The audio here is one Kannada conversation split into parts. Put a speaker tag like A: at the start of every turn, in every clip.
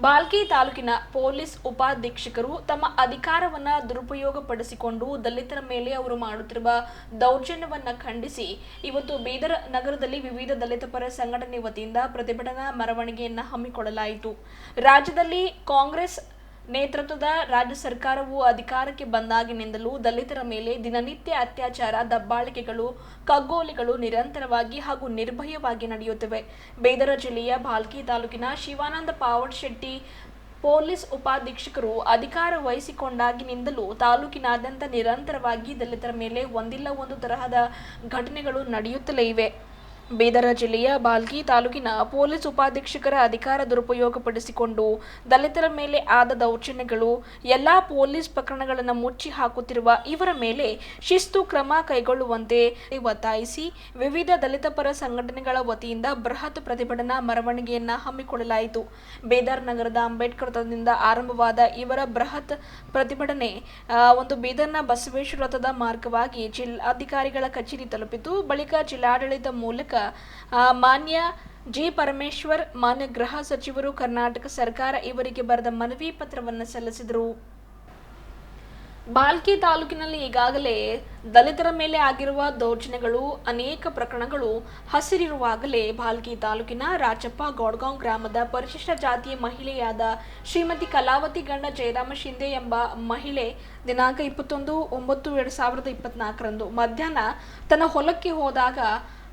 A: ಬಾಲ್ಕಿ ತಾಲೂಕಿನ ಪೊಲೀಸ್ ಉಪಾಧೀಕ್ಷಕರು ತಮ್ಮ ಅಧಿಕಾರವನ್ನ ದುರುಪಯೋಗಪಡಿಸಿಕೊಂಡು ದಲಿತರ ಮೇಲೆ ಅವರು ಮಾಡುತ್ತಿರುವ ದೌರ್ಜನ್ಯವನ್ನ ಖಂಡಿಸಿ ಇವತ್ತು ಬೀದರ್ ನಗರದಲ್ಲಿ ವಿವಿಧ ದಲಿತ ಪರ ಸಂಘಟನೆ ವತಿಯಿಂದ ಪ್ರತಿಭಟನಾ ಮೆರವಣಿಗೆಯನ್ನ ಹಮ್ಮಿಕೊಳ್ಳಲಾಯಿತು. ರಾಜ್ಯದಲ್ಲಿ ಕಾಂಗ್ರೆಸ್ ನೇತೃತ್ವದ ರಾಜ್ಯ ಸರ್ಕಾರವು ಅಧಿಕಾರಕ್ಕೆ ಬಂದಾಗಿನಿಂದಲೂ ದಲಿತರ ಮೇಲೆ ದಿನನಿತ್ಯ ಅತ್ಯಾಚಾರ, ದಬ್ಬಾಳಿಕೆಗಳು, ಕಗ್ಗೋಲಿಗಳು ನಿರಂತರವಾಗಿ ಹಾಗೂ ನಿರ್ಭಯವಾಗಿ ನಡೆಯುತ್ತಿವೆ. ಬೇದರ ಜಿಲ್ಲೆಯ ಭಾಲ್ಕಿ ತಾಲೂಕಿನ ಶಿವಾನಂದ ಪಾವಡ್ ಶೆಟ್ಟಿ ಪೊಲೀಸ್ ಉಪಾಧೀಕ್ಷಕರು ಅಧಿಕಾರ ವಹಿಸಿಕೊಂಡಾಗಿನಿಂದಲೂ ತಾಲೂಕಿನಾದ್ಯಂತ ನಿರಂತರವಾಗಿ ದಲಿತರ ಮೇಲೆ ಒಂದಿಲ್ಲ ಒಂದು ತರಹದ ಘಟನೆಗಳು ನಡೆಯುತ್ತಲೇ ಇವೆ. ಬೀದರ ಜಿಲ್ಲೆಯ ಬಾಲ್ಕಿ ತಾಲೂಕಿನ ಪೊಲೀಸ್ ಉಪಾಧೀಕ್ಷಕರ ಅಧಿಕಾರ ದುರುಪಯೋಗಪಡಿಸಿಕೊಂಡು ದಲಿತರ ಮೇಲೆ ಆದ ದೌರ್ಜನ್ಯಗಳು, ಎಲ್ಲಾ ಪೊಲೀಸ್ ಪ್ರಕರಣಗಳನ್ನು ಮುಚ್ಚಿ ಹಾಕುತ್ತಿರುವ ಇವರ ಮೇಲೆ ಶಿಸ್ತು ಕ್ರಮ ಕೈಗೊಳ್ಳುವಂತೆ ಒತ್ತಾಯಿಸಿ ವಿವಿಧ ದಲಿತ ಪರ ಸಂಘಟನೆಗಳ ವತಿಯಿಂದ ಬೃಹತ್ ಪ್ರತಿಭಟನಾ ಮೆರವಣಿಗೆಯನ್ನು ಹಮ್ಮಿಕೊಳ್ಳಲಾಯಿತು. ಬೀದರ್ ನಗರದ ಅಂಬೇಡ್ಕರ್ ವೃತ್ತದಿಂದ ಆರಂಭವಾದ ಇವರ ಬೃಹತ್ ಪ್ರತಿಭಟನೆ ಒಂದು ಬೀದರ್ನ ಬಸವೇಶ್ವರ ವೃತ್ತದ ಮಾರ್ಗವಾಗಿ ಜಿಲ್ಲಾಧಿಕಾರಿಗಳ ಕಚೇರಿ ತಲುಪಿತು ಬಳಿಕ ಜಿಲ್ಲಾಡಳಿತ ಮೂಲಕ ಆ, ಮಾನ್ಯ ಜಿ. ಪರಮೇಶ್ವರ್ ಮಾನ್ಯ ಗೃಹ ಸಚಿವರು ಕರ್ನಾಟಕ ಸರ್ಕಾರ ಇವರಿಗೆ ಬರೆದ ಮನವಿ ಪತ್ರವನ್ನು ಸಲ್ಲಿಸಿದರು. ಬಾಲ್ಕಿ ತಾಲೂಕಿನಲ್ಲಿ ಈಗಾಗಲೇ ದಲಿತರ ಮೇಲೆ ಆಗಿರುವ ದೌರ್ಜನ್ಯಗಳು ಅನೇಕ ಪ್ರಕರಣಗಳು ಹಸಿರಿರುವಾಗಲೇ ಬಾಲ್ಕಿ ತಾಲೂಕಿನ ರಾಚಪ್ಪ ಗೋಡ್ಗಾಂವ್ ಗ್ರಾಮದ ಪರಿಶಿಷ್ಟ ಜಾತಿಯ ಮಹಿಳೆಯಾದ ಶ್ರೀಮತಿ ಕಲಾವತಿ ಗಂಡ ಜಯರಾಮ ಶಿಂದೆ ಎಂಬ ಮಹಿಳೆ ದಿನಾಂಕ ಇಪ್ಪತ್ತೊಂದು ಒಂಬತ್ತು ಎರಡು ಸಾವಿರದ ಇಪ್ಪತ್ನಾಲ್ಕರಂದು ಮಧ್ಯಾಹ್ನ ತನ್ನ ಹೊಲಕ್ಕೆ ಹೋದಾಗ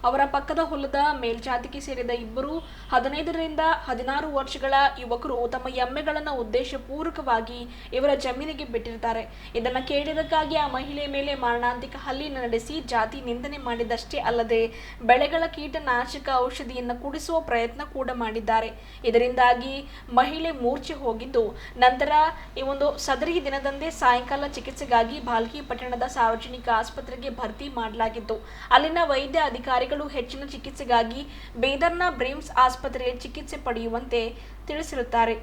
A: ಅವರ ಪಕ್ಕದ ಹೊಲದ ಮೇಲ್ಜಾತಿಗೆ ಸೇರಿದ ಇಬ್ಬರು ಹದಿನೈದರಿಂದ ಹದಿನಾರು ವರ್ಷಗಳ ಯುವಕರು ತಮ್ಮ ಎಮ್ಮೆಗಳನ್ನು ಉದ್ದೇಶಪೂರ್ವಕವಾಗಿ ಇವರ ಜಮೀನಿಗೆ ಬಿಟ್ಟಿರ್ತಾರೆ. ಇದನ್ನು ಕೇಳಿದಕ್ಕಾಗಿ ಆ ಮಹಿಳೆ ಮೇಲೆ ಮಾರಣಾಂತಿಕ ಹಲ್ಲಿ ನಡೆಸಿ ಜಾತಿ ನಿಂದನೆ ಮಾಡಿದಷ್ಟೇ ಅಲ್ಲದೆ ಬೆಳೆಗಳ ಕೀಟನಾಶಕ ಔಷಧಿಯನ್ನು ಕುಡಿಸುವ ಪ್ರಯತ್ನ ಕೂಡ ಮಾಡಿದ್ದಾರೆ. ಇದರಿಂದಾಗಿ ಮಹಿಳೆ ಮೂರ್ಛೆ ಹೋಗಿದ್ದು, ನಂತರ ಈ ಒಂದು ಸದರಿ ದಿನದಂದೇ ಸಾಯಂಕಾಲ ಚಿಕಿತ್ಸೆಗಾಗಿ ಭಾಲ್ಕಿ ಪಟ್ಟಣದ ಸಾರ್ವಜನಿಕ ಆಸ್ಪತ್ರೆಗೆ ಭರ್ತಿ ಮಾಡಲಾಗಿತ್ತು. ಅಲ್ಲಿನ ವೈದ್ಯ ಅಧಿಕಾರಿಗಳು ಹೆಚ್ಚಿನ ಚಿಕಿತ್ಸೆಗಾಗಿ ಬೇದರ್ನ ಬ್ರಿಮ್ಸ್ ಆಸ್ಪತ್ರೆಯಲ್ಲಿ ಚಿಕಿತ್ಸೆ ಪಡೆಯುವಂತೆ ತಿಳಿಸಿರುತ್ತಾರೆ.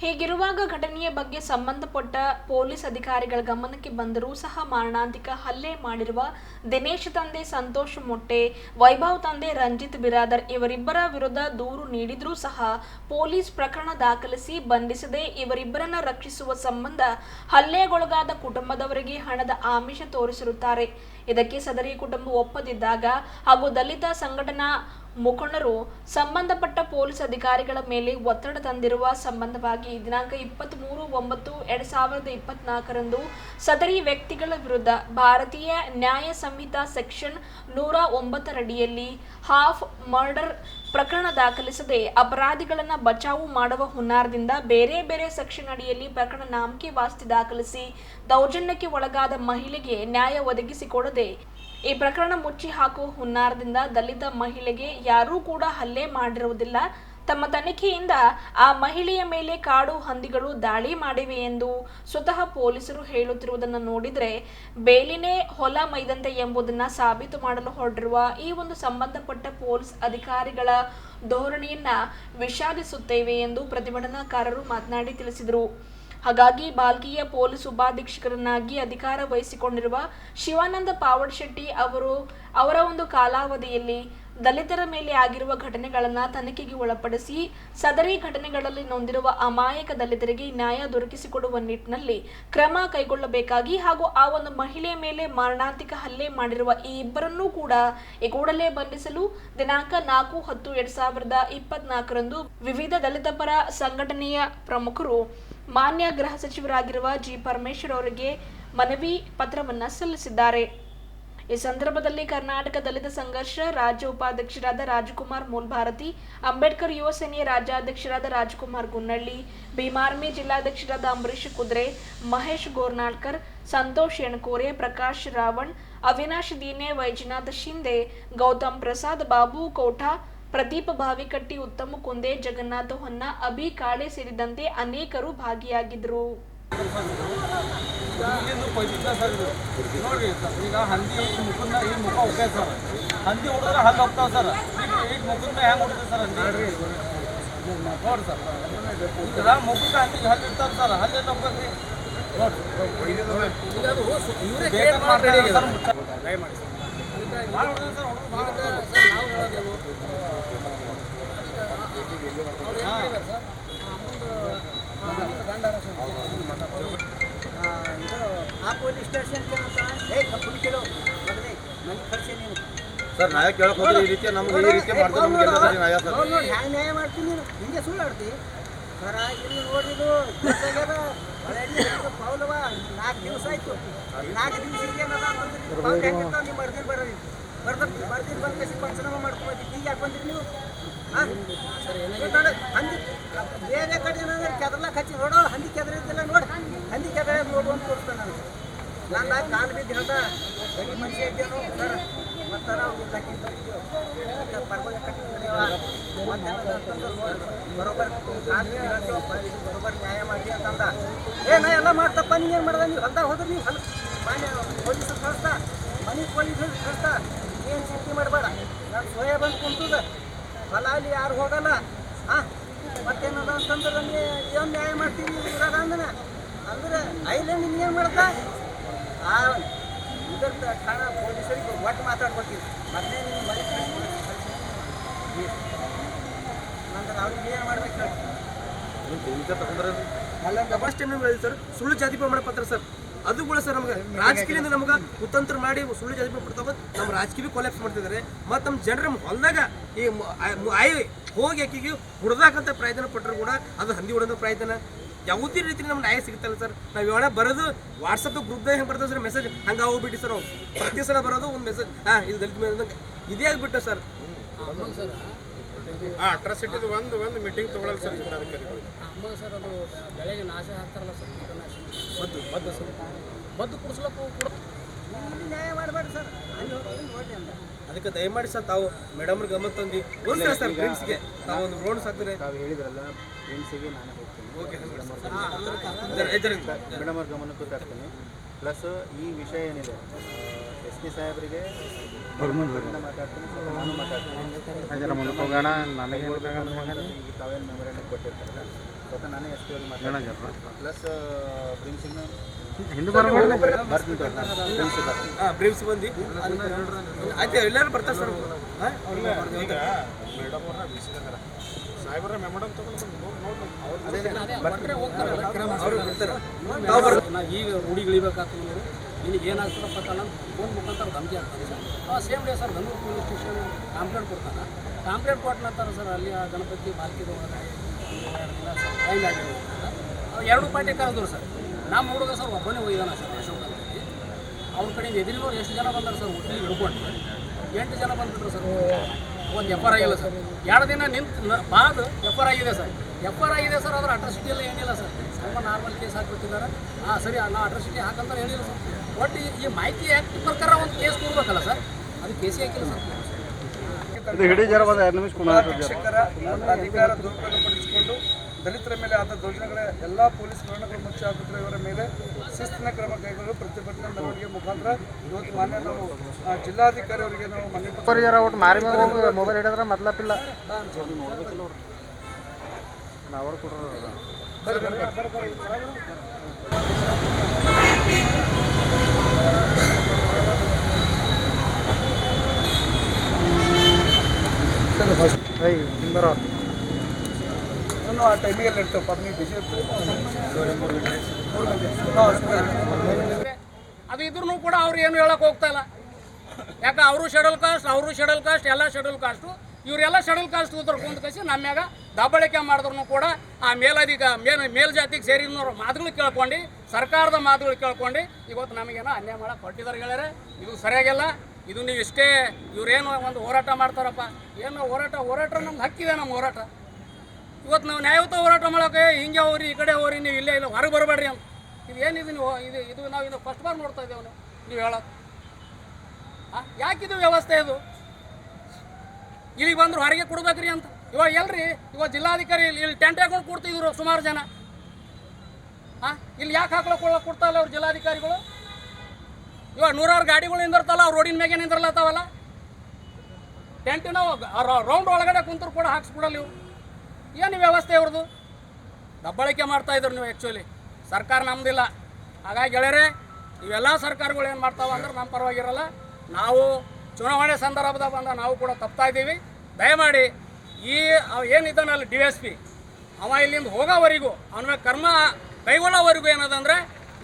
A: ಹೀಗಿರುವಾಗ ಘಟನೆಯ ಬಗ್ಗೆ ಸಂಬಂಧಪಟ್ಟ ಪೊಲೀಸ್ ಅಧಿಕಾರಿಗಳ ಗಮನಕ್ಕೆ ಬಂದರೂ ಸಹ ಮಾರಣಾಂತಿಕ ಹಲ್ಲೆ ಮಾಡಿರುವ ದಿನೇಶ್ ತಂದೆ ಸಂತೋಷ್ ಮೊಟ್ಟೆ, ವೈಭವ್ ತಂದೆ ರಂಜಿತ್ ಬಿರಾದರ್ ಇವರಿಬ್ಬರ ವಿರುದ್ಧ ದೂರು ನೀಡಿದರೂ ಸಹ ಪೊಲೀಸ್ ಪ್ರಕರಣ ದಾಖಲಿಸಿ ಬಂಧಿಸದೆ ಇವರಿಬ್ಬರನ್ನ ರಕ್ಷಿಸುವ ಸಂಬಂಧ ಹಲ್ಲೆಗೊಳಗಾದ ಕುಟುಂಬದವರಿಗೆ ಹಣದ ಆಮಿಷ ತೋರಿಸಿರುತ್ತಾರೆ. ಇದಕ್ಕೆ ಸದರಿ ಕುಟುಂಬ ಒಪ್ಪದಿದ್ದಾಗ ಹಾಗೂ ದಲಿತ ಸಂಘಟನಾ ಮುಖಂಡರು, ಸಂಬಂಧಪಟ್ಟ ಪೊಲೀಸ್ ಅಧಿಕಾರಿಗಳ ಮೇಲೆ ಒತ್ತಡ ತಂದಿರುವ ಸಂಬಂಧವಾಗಿ ದಿನಾಂಕ ಇಪ್ಪತ್ತ್ ಮೂರು ಒಂಬತ್ತು ಎರಡ್ ಸಾವಿರದ ಇಪ್ಪತ್ನಾಲ್ಕರಂದು ಸದರಿ ವ್ಯಕ್ತಿಗಳ ವಿರುದ್ಧ ಭಾರತೀಯ ನ್ಯಾಯ ಸಂಹಿತಾ ಸೆಕ್ಷನ್ ನೂರ ಒಂಬತ್ತರಡಿಯಲ್ಲಿ ಹಾಫ್ ಮರ್ಡರ್ ಪ್ರಕರಣ ದಾಖಲಿಸದೆ ಅಪರಾಧಿಗಳನ್ನು ಬಚಾವು ಮಾಡುವ ಹುನ್ನಾರದಿಂದ ಬೇರೆ ಬೇರೆ ಸೆಕ್ಷನ್ ಅಡಿಯಲ್ಲಿ ಪ್ರಕರಣ ನಾಮಕೆ ವಾಸ್ತಿ ದಾಖಲಿಸಿ ದೌರ್ಜನ್ಯಕ್ಕೆ ಒಳಗಾದ ಮಹಿಳೆಗೆ ನ್ಯಾಯ ಒದಗಿಸಿಕೊಡದೆ ಈ ಪ್ರಕರಣ ಮುಚ್ಚಿ ಹಾಕುವ ಹುನ್ನಾರದಿಂದ ದಲಿತ ಮಹಿಳೆಗೆ ಯಾರೂ ಕೂಡ ಹಲ್ಲೆ ಮಾಡಿರುವುದಿಲ್ಲ. ತಮ್ಮ ತನಿಖೆಯಿಂದ ಆ ಮಹಿಳೆಯ ಮೇಲೆ ಕಾಡು ಹಂದಿಗಳು ದಾಳಿ ಮಾಡಿವೆ ಎಂದು ಸ್ವತಃ ಪೊಲೀಸರು ಹೇಳುತ್ತಿರುವುದನ್ನು ನೋಡಿದರೆ ಬೇಲಿನೇ ಹೊಲ ಮೈದಂತೆ ಎಂಬುದನ್ನು ಸಾಬೀತು ಮಾಡಲು ಹೊರಡಿರುವ ಈ ಒಂದು ಸಂಬಂಧಪಟ್ಟ ಪೊಲೀಸ್ ಅಧಿಕಾರಿಗಳ ಧೋರಣೆಯನ್ನ ವಿಷಾದಿಸುತ್ತೇವೆ ಎಂದು ಪ್ರತಿಭಟನಾಕಾರರು ಮಾತನಾಡಿ ತಿಳಿಸಿದರು. ಹಾಗಾಗಿ ಬಾಲ್ಕಿಯ ಪೊಲೀಸ್ ಉಪಾಧೀಕ್ಷಕರನ್ನಾಗಿ ಅಧಿಕಾರ ವಹಿಸಿಕೊಂಡಿರುವ ಶಿವಾನಂದ ಪಾವಡ್ ಶೆಟ್ಟಿ ಅವರು ಅವರ ಒಂದು ಕಾಲಾವಧಿಯಲ್ಲಿ ದಲಿತರ ಮೇಲೆ ಆಗಿರುವ ಘಟನೆಗಳನ್ನು ತನಿಖೆಗೆ ಒಳಪಡಿಸಿ ಸದರಿ ಘಟನೆಗಳಲ್ಲಿ ನೊಂದಿರುವ ಅಮಾಯಕ ದಲಿತರಿಗೆ ನ್ಯಾಯ ದೊರಕಿಸಿಕೊಡುವ ನಿಟ್ಟಿನಲ್ಲಿ ಕ್ರಮ ಕೈಗೊಳ್ಳಬೇಕಾಗಿ ಹಾಗೂ ಆ ಒಂದು ಮಹಿಳೆಯ ಮೇಲೆ ಮಾರಣಾಂತಿಕ ಹಲ್ಲೆ ಮಾಡಿರುವ ಈ ಇಬ್ಬರನ್ನೂ ಕೂಡ ಕೂಡಲೇ ಬಂಧಿಸಲು ದಿನಾಂಕ ನಾಲ್ಕು ಹತ್ತು ಎರಡ್ ಸಾವಿರದ ಇಪ್ಪತ್ನಾಲ್ಕರಂದು ವಿವಿಧ ದಲಿತ ಪರ ಸಂಘಟನೆಯ ಪ್ರಮುಖರು ಮಾನ್ಯ ಗೃಹ ಸಚಿವರಾಗಿರುವ ಜಿ ಪರಮೇಶ್ವರ್ ಅವರಿಗೆ ಮನವಿ ಪತ್ರವನ್ನ ಸಲ್ಲಿಸಿದ್ದಾರೆ. ಈ ಸಂದರ್ಭದಲ್ಲಿ ಕರ್ನಾಟಕ ದಲಿತ ಸಂಘರ್ಷ, ರಾಜ್ಯ ಉಪಾಧ್ಯಕ್ಷರಾದ ರಾಜಕುಮಾರ್ ಮೂಲ್ಭಾರತಿ, ಅಂಬೇಡ್ಕರ್ ಯುವ ಸೇನೆಯ ರಾಜ್ಯಾಧ್ಯಕ್ಷರಾದ ರಾಜಕುಮಾರ್ ಗುನ್ನಳ್ಳಿ ಭೀಮಾರ್ಮಿ ಜಿಲ್ಲಾಧ್ಯಕ್ಷರಾದ ಅಂಬರೀಶ್ ಕುದ್ರೆ, ಮಹೇಶ್ ಗೋರ್ನಾಳ್ಕರ್, ಸಂತೋಷ್ ಎಣಕೋರೆ, ಪ್ರಕಾಶ್ ರಾವಣ್, ಅವಿನಾಶ್ ದೀನೆ, ವೈಜನಾಥ್ ಶಿಂದೆ, ಗೌತಮ್ ಪ್ರಸಾದ್, ಬಾಬು ಕೋಠಾ ಪ್ರದೀಪ್ ಭಾವಿಕಟ್ಟಿ ಉತ್ತಮ ಕುಂದೆ ಜಗನ್ನಾಥ ಹೊನ್ನ ಅಭಿ ಕಾಳೆ ಸೇರಿದಂತೆ ಅನೇಕರು ಭಾಗಿಯಾಗಿದ್ದರು
B: ನೋಡ್ರಿ ಈಗ ಹಂದಿ ಮುಖದ ಈ ಮುಖ ಸರ್. ಹಂದಿ ಹೊಡೆದ್ರೆ ಹಲ್ಲು ಹೋಗ್ತಾವ ಸರ್. ಈಗ ಈಗ ಮುಖದ ಮೇಲೆ ಹೆಂಗೆ ಹೊಡಿತೈತೆ ಸರ್ ನೋಡ್ರಿ. ಸರ್. ಈಗ ಮುಖಕ್ಕೆ ಹಂದಿಗೆ ಹಲ್ಲು ಸರ್. ಹಲ್ಲು ಎಲ್ಲ ನೋಡ್ರಿ ಬೇಕಾದ್ರೆ ಸರ್
C: ಆ ಪೊಲೀಸ್ ಸ್ಟೇಷನ್
B: ಸರ್ ನಾಯಕ್ ಕೇಳಕ್ ಹೋದ್ರೆ ಈ ರೀತಿ ನಮ್ಗೆ ಈ ರೀತಿ ಮಾಡ್ತಾರೆ ನಮ್ಗೆ ನ್ಯಾಯ ಸರ್.
C: ನ್ಯಾಯ ಮಾಡ್ತೀನಿ ಹಿಂಗೆ ಸುಳ್ಳು ಆಡ್ತಿ. ಸರ ಇಲ್ಲಿ ನೋಡಿದ್ರು ಪೌಲವ. ನಾಲ್ಕು ದಿವಸ ಆಯ್ತು. ನಾಲ್ಕು ದಿವಸ ಹಿಂಗೆ ನಿಮ್ಮ ಬರ್ದಿರ್ ಬರೋದು ಬರ್ದ ಬರ್ದಿರ್ ಬಂದ ಪಂಚನಾಮ ಈಗ ಯಾಕೆ ಬಂದಿರಿ ನೀವು? ಬೇರೆ ಕಡೆ ಏನಂದ್ರೆ ಕೆದರ್ಲಾಕ್ ಹಚ್ಚಿ ನೋಡೋ, ಹಂದಿ ಕೆದರಿದ್ದಿಲ್ಲ ನೋಡಿ. ಹಂದಿ ಕೆದರ ನೋಡು ಅಂತ ತೋರಿಸ್ತಾನೆ ನನಗೆ. ನನ್ನ ಕಾಲು ಬಿದ್ದು ಹೇಳ್ದ ಬರೀ ಮನುಷ್ಯ ಇದ್ದೇನೋ, ಸರ್. ಮತ್ತೆ ನಾವು ಬರೋಬರ್ ಬರೋಬರ್ ನ್ಯಾಯ ಮಾಡಿ ಅಂತಂದ ಏ, ನಾ ಎಲ್ಲ ಮಾಡ್ತಪ್ಪ ನೀ ಏನು ಮಾಡ್ದ? ನೀವು ಹೊಲ್ದಾಗ ಹೋದ್ರೆ ನೀವು ಹೊಲ ಮಾನ್ಯ ಪೊಲೀಸರು ಕಳಿಸ್ತಾ ಮನೆ ಪೊಲೀಸರು ಕಳಿಸ್ತಾ ಏನು ಚಿಂತೆ ಮಾಡಬೇಡ. ನಾನು ಸೋಯ ಬಂದು ಕುಂತದ. ಹೊಲ ಅಲ್ಲಿ ಯಾರು ಹೋಗಲ್ಲ. ಹಾಂ ಮತ್ತೇನದ ಅಂತಂದ್ರೆ ನಮಗೆ ಏನು ನ್ಯಾಯ ಮಾಡ್ತೀನಿ ಇದ್ರಾಗ ಅಂದ್ರೆ ಅಂದ್ರೆ ಐಲೆ ಏನು ಮಾಡ್ತಾ ಆ ಇದರ ಠಾಣ ಪೊಲೀಸರಿಗೆ ಒಟ್ಟು ಮಾತಾಡ್ಕೊತೀನಿ ಮತ್ತೆ ನಿಮ್ಮ ಮನೆ ನಂತರ ಅವ್ರಿಗೆ ಏನು ಮಾಡ್ಬೇಕು
B: ಸರ್
D: ಅಲ್ಲ ಫಸ್ಟ್ ಟೈಮ್ ಸರ್. ಸುಳ್ಳು ಜಾತಿ ಪ್ರಮಾಣ ಪತ್ರ ಸರ್. ಅದು ಕೂಡ ಸರ್ ನಮ್ಗೆ ರಾಜಕೀಯದಿಂದ ನಮ್ಗೆ ಕುತಂತ್ರ ಮಾಡಿ ಸುಳ್ಳು ಜಾತಿ ಕೊಡ್ತಾವ ನಮ್ಮ ರಾಜಕೀಯ ಕೊಲಾಪ್ಸ್ ಮಾಡ್ತಿದ್ದಾರೆ. ಮತ್ತು ನಮ್ಮ ಜನರ ಹೊಲದಾಗ ಈ ಆಯ್ ಹೋಗಿ ಆಕಿಗೆ ಹುಡ್ದಾಕಂತ ಪ್ರಯತ್ನ ಪಟ್ಟರು ಕೂಡ ಅದು ಹಂದಿ ಹೊಡೆದ ಪ್ರಯತ್ನ. ಯಾವುದೇ ರೀತಿ ನಮ್ಮ ನ್ಯಾಯ ಸಿಗುತ್ತಲ್ಲ ಸರ್. ನಾವು ಇವಾಗ ಬರೋದು ವಾಟ್ಸಪ್ ಗ್ರೂಪ್ದಾಗ ಹೆಂಗೆ ಬರ್ತದೆ ಸರ್ ಮೆಸೇಜ್ ಹಂಗೆ ಹೋಗ್ಬಿಟ್ಟು ಸರ್ ಅವ್ರು. ಪ್ರತಿ ಸಲ ಬರೋದು ಒಂದು ಮೆಸೇಜ್ ಹಾಂ ಇದು ದಲಿತ ಮೇಲೆ ಇದೇ ಆಗ್ಬಿಟ್ಟು ಸರ್.
E: ಆ ಅಟ್ರಾಸಿಟಿದು ಒಂದು ಒಂದು ಮೀಟಿಂಗ್ ತಗೊಳ್ಳಲ್ಲ ಸರ್ ಅದಕ್ಕೆ
F: ಅಮ್ಮಗೆ ಸರ್ ಅದು ಬೆಳೆಗೆ ನಾಶ ಹಾಕ್ತಾರಲ್ಲ ಸರ್.
D: ಮದ್ದು ಮದ್ದು ಸರ್.
F: ಮದ್ದು ಕುಡಿಸ್ಲಕ್ಕೂ ಕೂಡ
C: ನ್ಯಾಯ ಮಾಡಬೇಡ ಸರ್
D: ಅದಕ್ಕೆ ದಯಮಾಡಿ ಸರ್ ತಾವು ಮೇಡಮ್ ಗಮನ ತಂದು. ಒಂದ್ಸಲ ಸರ್ ಫ್ರೆಂಡ್ಸ್ಗೆ ತಾವು ಒಂದು ರೋಡ್ ಸಾಕಿದ್ರೆ
G: ತಾವು ಹೇಳಿದ್ರಲ್ಲ ಫ್ರೆಂಡ್ಸಿಗೆ ನಾನು ಹೋಗ್ತೀನಿ.
D: ಓಕೆ
G: ಮೇಡಮ್ ಅವ್ರ ಗಮನಕ್ಕೂ ತರ್ತೀನಿ. ಪ್ಲಸ್ ಈ ವಿಷಯ ಏನಿದೆ? ಎಸ್ ಪಿ ಸಾಹೇಬರಿಗೆ ಮಾತಾಡ್ತೀನಿ. ಸ್ವಲ್ಪ ನಾನು ಮಾತಾಡ್ತೀನಿ.
E: ಹೋಗೋಣ. ನನಗೆ
G: ಈಗ ತಾವೇನು ಕೊಟ್ಟಿರ್ತಾರಲ್ಲ? ಸ್ವತಃ ನಾನೇ ಎಸ್ ಪಿ ಅವ್ರಿಗೆ ಮಾತಾಡ್ತೀನಿ. ಪ್ಲಸ್
D: ಎಲ್ಲರೂ ಬರ್ತಾರೆ ಸರ್.
E: ಸಾಹೇಬ್ರ ಮೆಮೊಡಮ್ ತಗೊಂಡು
F: ಈಗ ಹುಡುಗಿಳಿಬೇಕಾಗ್ತದೆ ನೀವು ನಿನಗೆ ಏನಾಗ್ತದಪ್ಪ ಅಂತ ನಾನು ಫೋನ್ ಮುಖಾಂತರ ಧಮಕಿ ಆಗ್ತದೆ sir. Same day sir Ganguru police station complaint ಕೊಡ್ತಾನೆ ಕಾಂಪ್ಲೇಂಟ್ ಕೊಟ್ಟ ನಂತರ ಸರ್ ಅಲ್ಲಿ ಆ ಗಣಪತಿ ಬಾಲ್ಕಿದ ಟೈಮ್ ಆಗಿರೋದು ಎರಡು ಪಾರ್ಟಿ ಕರೆದ್ರು ಸರ್. ನಮ್ಮ ಹುಡುಗ ಸರ್ ಒಬ್ಬನೇ ಹೋಗಿದ್ದಾನೆ ಸರ್ ಅಶೋಕ್ ಅವ್ರ ಕಡೆಯಿಂದ ಎದುರಿನವ್ರು ಎಷ್ಟು ಜನ ಬಂದರು ಸರ್ ಒಟ್ಟಿಗೆ ಹಿಡ್ಕೊಂಡು. ಎಂಟು ಜನ ಬಂದ್ಬಿಟ್ರು ಸರ್. ಒಂದು ಎಫ್ ಆರ್ ಆಗಿಲ್ಲ ಸರ್. ಎರಡು ದಿನ ನಿಂತು ಬಾದ್ ಎಫ್ ಆರ್ ಆಗಿದೆ ಸರ್. ಎಫ್ ಆರ್ ಆಗಿದೆ ಸರ್ ಅದ್ರ ಎಲ್ಲ ಏನಿಲ್ಲ ಸರ್. ಸ್ವಲ್ಪ ನಾರ್ಮಲ್ ಕೇಸ್ ಹಾಕ್ಬಿಟ್ಟಿದ್ದಾರೆ. ಹಾಂ ಸರಿ ನಾವು ಅಟ್ರಾಸಿಟಿ ಹಾಕಂತ ಹೇಳಿಲ್ಲ ಸರ್. ಒಟ್ಟು ಈ- ಈ ಮಾಹಿತಿ ಆ್ಯಕ್ಟ್ ಪ್ರಕಾರ ಒಂದು ಕೇಸ್ ಕೊಡ್ಬೇಕಲ್ಲ ಸರ್? ಅದು ಕೇಸೇ ಹಾಕಿಲ್ಲ ಸರ್?
B: ಶಿಕ್ಷಕರ ಅಧಿಕಾರ ದುರುಪಯೋಗಪಡಿಸಿಕೊಂಡು ದಲಿತರ ಮೇಲೆ ಆದ ದೌರ್ಜನ್ಯಗಳ ಎಲ್ಲ ಪೊಲೀಸ್ ಮರಣಗಳು ಮುಚ್ಚಿ ಆಸ್ಪತ್ರೆ ಇವರ ಮೇಲೆ ಶಿಸ್ತಿನ ಕ್ರಮ ಕೈಗೊಳ್ಳಲು ಪ್ರತಿಭಟನೆ ಮೆರವಣಿಗೆ ಮುಖಾಂತರ ಇವತ್ತು ಮಾನ್ಯ ನಾವು ಜಿಲ್ಲಾಧಿಕಾರಿ ಅವರಿಗೆ ನಾವು
E: ಮನೆ ಮಾರಿ ಮೊಬೈಲ್ ಹಿಡಿದ್ರೆ ಮತ್ಲಪ್ಪಿಲ್ಲ ನಾವು ಕೊಡ್ರ
B: ಆ ಟೈಮಿಗೆಲ್ಲ ಇರ್ತವೆ
F: ಅದು ಇದ್ರೂ ಕೂಡ ಅವ್ರು ಏನು ಹೇಳಕ್ ಹೋಗ್ತಾ ಇಲ್ಲ. ಯಾಕೆ ಅವರು ಶೆಡ್ಯೂಲ್ ಕಾಸ್ಟ್ ಅವರು ಶೆಡ್ಯೂಲ್ ಕಾಸ್ಟ್ ಎಲ್ಲ ಶೆಡ್ಯೂಲ್ ಕಾಸ್ಟು ಇವರೆಲ್ಲ ಶೆಡ್ಯೂಲ್ ಕಾಸ್ಟ್ ಉತ್ತರ ಕುಂತ ಕಸಿ ನಮ್ಯಾಗ ಮ್ಯಾಗ ದಬ್ಬಳಿಕೆ ಮಾಡಿದ್ರು ಕೂಡ ಆ ಮೇಲಧಿಕ, ಮೇಲ್, ಮೇಲ್ಜಾತಿಗೆ ಸೇರಿದವ್ರ ಮಾತುಗಳು ಕೇಳ್ಕೊಂಡು, ಸರ್ಕಾರದ ಮಾತುಗಳು ಕೇಳ್ಕೊಂಡು, ಇವತ್ತು ನಮಗೇನೋ ಅನ್ಯಾಯ ಮಾಡಕ್ಕೆ ಹೊಟ್ಟಿದ್ದಾರೆ ಗೆಳೆಯರೆ, ಇದು ಸರಿಯಾಗಿಲ್ಲ. ಇದು ನೀವು ಇಷ್ಟೇ ಇವ್ರೇನು ಒಂದು ಹೋರಾಟ ಮಾಡ್ತಾರಪ್ಪ. ಏನು ಹೋರಾಟ ಹೋರಾಟ ನಮ್ಗೆ ಹಕ್ಕಿದೆ ನಮ್ಮ ಹೋರಾಟ. ಇವತ್ತು ನಾವು ನ್ಯಾಯುತ ಹೋರಾಟ ಮಾಡೋಕೆ ಹಿಂಗೆ ಹೋಗ್ರಿ ಈ ಕಡೆ ಹೋಗ್ರಿ ನೀವು ಇಲ್ಲೇ ಇಲ್ಲ, ಹೊರಗೆ ಬರಬೇಡ್ರಿ ಅಂತ. ಇದು ಏನಿದು ನೀವು? ಇದು ಇದು ನಾವು ಇದು ಫಸ್ಟ್ ಬಾರ್ ನೋಡ್ತಾ ಇದ್ದೇವೆ ನಾವು ನೀವು ಹೇಳೋದು ಯಾಕಿದು ವ್ಯವಸ್ಥೆ ಇದು? ಇಲ್ಲಿಗೆ ಬಂದ್ರು ಹೊರಗೆ ಕೊಡ್ಬೇಕ್ರಿ ಅಂತ. ಇವಾಗ ಎಲ್ರಿ, ಇವಾಗ ಜಿಲ್ಲಾಧಿಕಾರಿ ಇಲ್ಲಿ ಇಲ್ಲಿ ಟೆಂಟ್ ಹಾಕೊಂಡು ಕೊಡ್ತಿದ್ರು ಸುಮಾರು ಜನ. ಹಾಂ ಇಲ್ಲಿ ಯಾಕೆ ಕೊಡ್ಲಕ್ಕೆ ಕೊಡ್ತಾ ಇಲ್ಲ ಅವ್ರು ಜಿಲ್ಲಾಧಿಕಾರಿಗಳು? ಇವಾಗ ನೂರಾರು ಗಾಡಿಗಳು ನಿಂದಿರ್ತಲ್ಲ ಅವ್ರು ರೋಡಿನ ಮ್ಯಾಗೆ ನಿಂದಿರ್ಲತ್ತಾವಲ್ಲ? ಟೆಂಟಿನ ರೌಂಡ್ ಒಳಗಡೆ ಕುಂತರು ಕೂಡ ಹಾಕ್ಸ್ಬಿಡಲ್ಲ ಇವ್ರು. ಏನು ವ್ಯವಸ್ಥೆ ಇವ್ರದ್ದು? ದಬ್ಬಳಿಕೆ ಮಾಡ್ತಾ ಇದ್ರು ನೀವು ಆ್ಯಕ್ಚುಲಿ ಸರ್ಕಾರ ನಮ್ಮದಿಲ್ಲ ಹಾಗಾಗಿ ಗೆಳೆಯರೆ, ಇವೆಲ್ಲ ಸರ್ಕಾರಗಳು ಏನು ಮಾಡ್ತಾವೆ ಅಂದ್ರೆ ನಮ್ಮ ಪರವಾಗಿರಲ್ಲ. ನಾವು ಚುನಾವಣೆ ಸಂದರ್ಭದಾಗ ಬಂದ ನಾವು ಕೂಡ ತಪ್ತಾ ಇದ್ದೀವಿ. ದಯಮಾಡಿ ಈ ಏನಿದ್ದಾನಲ್ಲ ಡಿ ಎಸ್ ಪಿ ಅವ ಇಲ್ಲಿಂದ ಹೋಗೋವರೆಗೂ, ಅವನ ಕರ್ಮ ಕೈಗೊಳ್ಳೋವರೆಗೂ ಏನದಂದ್ರೆ,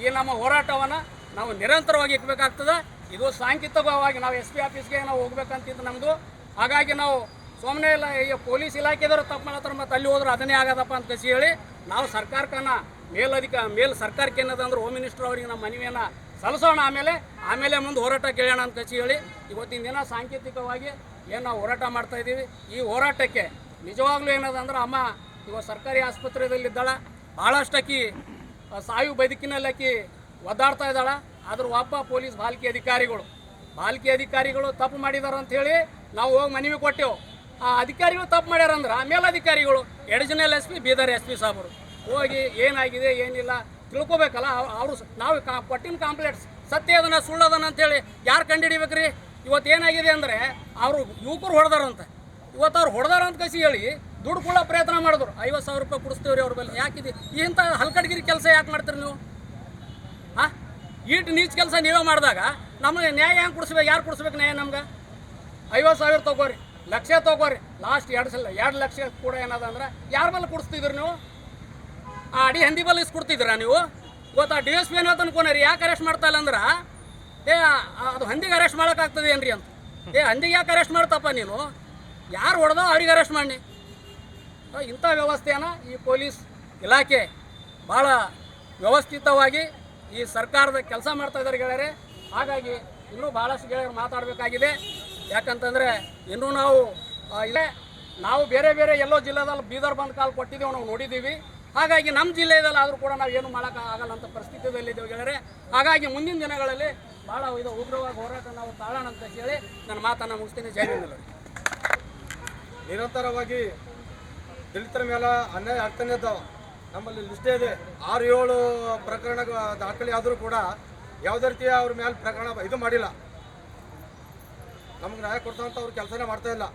F: ಈ ನಮ್ಮ ಹೋರಾಟವನ್ನು ನಾವು ನಿರಂತರವಾಗಿ ಇಟ್ಬೇಕಾಗ್ತದೆ. ಇದು ಸಾಂಕೇತಿಕವಾಗಿ ನಾವು ಎಸ್ ಪಿ ಆಫೀಸ್ಗೆ ನಾವು ಹೋಗ್ಬೇಕಂತಿದ್ದು ನಮ್ಮದು ಹಾಗಾಗಿ ನಾವು ಸುಮ್ಮನೆ ಇಲ್ಲ ಈಗ ಪೊಲೀಸ್ ಇಲಾಖೆದವರು ತಪ್ಪು ಮಾಡತ್ತಾರ ಮತ್ತು ಅಲ್ಲಿ ಹೋದ್ರೆ ಅದನ್ನೇ ಆಗದಪ್ಪ ಅಂತ ಕಸಿ ಹೇಳಿ ನಾವು ಸರ್ಕಾರಕ್ಕನ ಮೇಲಧಿಕ ಮೇಲ್ ಸರ್ಕಾರಕ್ಕೆ ಏನದಂದ್ರೆ ಹೋಮ್ ಮಿನಿಸ್ಟರ್ ಅವರಿಗೆ ನಮ್ಮ ಮನವಿಯನ್ನು ಸಲ್ಲಿಸೋಣ ಆಮೇಲೆ ಆಮೇಲೆ ಮುಂದೆ ಹೋರಾಟ ಕೇಳೋಣ ಅಂತ ಕಸಿ ಹೇಳಿ ಇವತ್ತಿನ ದಿನ ಸಾಂಕೇತಿಕವಾಗಿ ಏನು ನಾವು ಹೋರಾಟ ಮಾಡ್ತಾ ಇದ್ದೀವಿ. ಈ ಹೋರಾಟಕ್ಕೆ ನಿಜವಾಗ್ಲೂ ಏನದಂದ್ರೆ ಅಮ್ಮ ಇವತ್ತು ಸರ್ಕಾರಿ ಆಸ್ಪತ್ರೆಯಲ್ಲಿದ್ದಾಳೆ ಭಾಳಷ್ಟು ಆಕಿ ಸಾವು ಬದುಕಿನಲ್ಲಿ ಆಕಿ ಒದ್ದಾಡ್ತಾ ಇದ್ದಾಳ. ಆದ್ರೆ ವಾಪ ಪೊಲೀಸ್ ಬಾಲ್ಕಿ ಅಧಿಕಾರಿಗಳು ಬಾಲ್ಕಿ ಅಧಿಕಾರಿಗಳು ತಪ್ಪು ಮಾಡಿದಾರ ಅಂತ ಹೇಳಿ ನಾವು ಹೋಗಿ ಮನವಿ ಕೊಟ್ಟೆವು. ಅಧಿಕಾರಿಗಳು ತಪ್ಪು ಮಾಡ್ಯಾರಂದ್ರೆ ಮೇಲಧಿಕಾರಿಗಳು additional S P, Bidar S P ಸಾಬರು. ಹೋಗಿ ಏನಾಗಿದೆ, ಏನಿಲ್ಲ, ತಿಳ್ಕೊಬೇಕಲ್ಲ ಅವರು ನಾವು ಕಾ ಕೊಟ್ಟಿನ ಕಾಂಪ್ಲೇಂಟ್ಸ್ ಸತ್ಯ ಅದನ್ನ ಸುಳ್ಳದನ ಅಂತೇಳಿ ಯಾರು ಕಂಡುಹಿಡಿಬೇಕ್ರಿ ಇವತ್ತು ಏನಾಗಿದೆ ಅಂದರೆ, ಅವರು ಯುವಕರು ಹೊಡೆದಾರಂತೆ. ಇವತ್ತು ಅವ್ರು ಹೊಡೆದಾರ ಅಂತ ಕಸಿ ಹೇಳಿ ದುಡ್ಡು ಕೊಡೋ ಪ್ರಯತ್ನ ಮಾಡಿದ್ರು. ಐವತ್ತು ಸಾವಿರ ರೂಪಾಯಿ ಕೊಡಿಸ್ತೀವಿ ರೀ ಅವ್ರ ಬಲ್ಲಿ. ಯಾಕಿದೆ ಇಂಥ ಹಲ್ಕಡ್ಗಿರಿ ಕೆಲಸ ಯಾಕೆ ಮಾಡ್ತೀರಿ ನೀವು? ಹಾಂ? ಈಟ್ ನೀಚ್ ಕೆಲಸ ನೀವೇ ಮಾಡಿದಾಗ ನಮಗೆ ನ್ಯಾಯ ಹೆಂಗೆ ಕೊಡಿಸ್ಬೇಕು, ಯಾರು ಕೊಡಿಸ್ಬೇಕು ನ್ಯಾಯ ನಮ್ಗೆ? ಐವತ್ತು ಸಾವಿರ ತೊಗೋರಿ. ಲಕ್ಷ ತಗೋರಿ. ಲಾಸ್ಟ್ ಎರಡು ಸಲ, ಎರಡು ಲಕ್ಷ ಕೂಡ ಏನದ ಅಂದ್ರೆ, ಯಾರ ಮೇಲೆ ಕೊಡಿಸ್ತಿದ್ರು ನೀವು? ಆ ಅಡಿ ಹಂದಿ ಬಲ್ಲಿ ಕೊಡ್ತಿದ್ರ ನೀವು? ಗೊತ್ತಾ ಡಿ ಎಸ್ ಪಿ ಏನೋ ಅನ್ಕೊನರಿ ಯಾಕೆ ಅರೆಸ್ಟ್ ಮಾಡ್ತಾ ಇಲ್ಲ ಅಂದ್ರೆ? ಏ ಅದು ಹಂದಿಗೆ ಅರೆಸ್ಟ್ ಮಾಡೋಕ್ಕಾಗ್ತದೆ ಏನ್ರಿ ಅಂತ. ಏ, ಹಂದಿಗೆ ಯಾಕೆ ಅರೆಸ್ಟ್ ಮಾಡ್ತಪ್ಪ ನೀನು? ಯಾರು ಹೊಡೆದೋ ಅವ್ರಿಗೆ ಅರೆಸ್ಟ್ ಮಾಡಿ. ಇಂಥ ವ್ಯವಸ್ಥೆಯನ್ನು ಈ ಪೊಲೀಸ್ ಇಲಾಖೆ ಭಾಳ ವ್ಯವಸ್ಥಿತವಾಗಿ ಈ ಸರ್ಕಾರದ ಕೆಲಸ ಮಾಡ್ತಾ ಇದ್ದಾರೆ ಗೆಳೆಯರೇ. ಹಾಗಾಗಿ ಇನ್ನೂ ಭಾಳಷ್ಟು ಗೆಳೆಯರು ಮಾತಾಡಬೇಕಾಗಿದೆ. ಯಾಕಂತಂದರೆ ಇನ್ನೂ ನಾವು ಇಲ್ಲೇ ನಾವು ಬೇರೆ ಬೇರೆ ಎಲ್ಲೋ ಜಿಲ್ಲೆದಲ್ಲಿ ಬೀದರ್ ಬಂದ್ ಕಾಲ್ ಕೊಟ್ಟಿದ್ದೀವಿ ನಾವು ನೋಡಿದ್ದೀವಿ. ಹಾಗಾಗಿ ನಮ್ಮ ಜಿಲ್ಲೆಯಲ್ಲಿ ಆದರೂ ಕೂಡ ನಾವು ಏನು ಆಗಲ್ಲ ಅಂತ ಪರಿಸ್ಥಿತಿಯಲ್ಲಿದ್ದೇವೆ ಗೆಳೆಯರೆ. ಹಾಗಾಗಿ ಮುಂದಿನ ದಿನಗಳಲ್ಲಿ ಭಾಳ ಇದು ಉಗ್ರವಾಗಿ ಹೋರಾಟ ನಾವು ತಾಳೋಣ ಅಂತ ಹೇಳಿ ನನ್ನ ಮಾತನ್ನು ಮುಗಿಸ್ತೀನಿ. ಜೈ ಹಿಂದ್
H: ನಿರಂತರವಾಗಿ ದಲಿತರ ಮೇಲೆ ಅನ್ಯಾಯ ಆಗ್ತಾನೆ ಇದ್ದಾವೆ ನಮ್ಮಲ್ಲಿ ಲಿಸ್ಟೇ ಇದೆ. ಆರು ಏಳು ಪ್ರಕರಣ ದಾಖಲೆ ಆದರೂ ಕೂಡ ಯಾವುದೇ ರೀತಿಯ ಅವ್ರ ಮೇಲೆ ಪ್ರಕರಣ ಇದು ಮಾಡಿಲ್ಲ. ನಮ್ಗೆ ನ್ಯಾಯ ಕೊಡ್ತಾವಂತ ಅವ್ರು ಕೆಲಸನೇ ಮಾಡ್ತಾ ಇಲ್ಲ.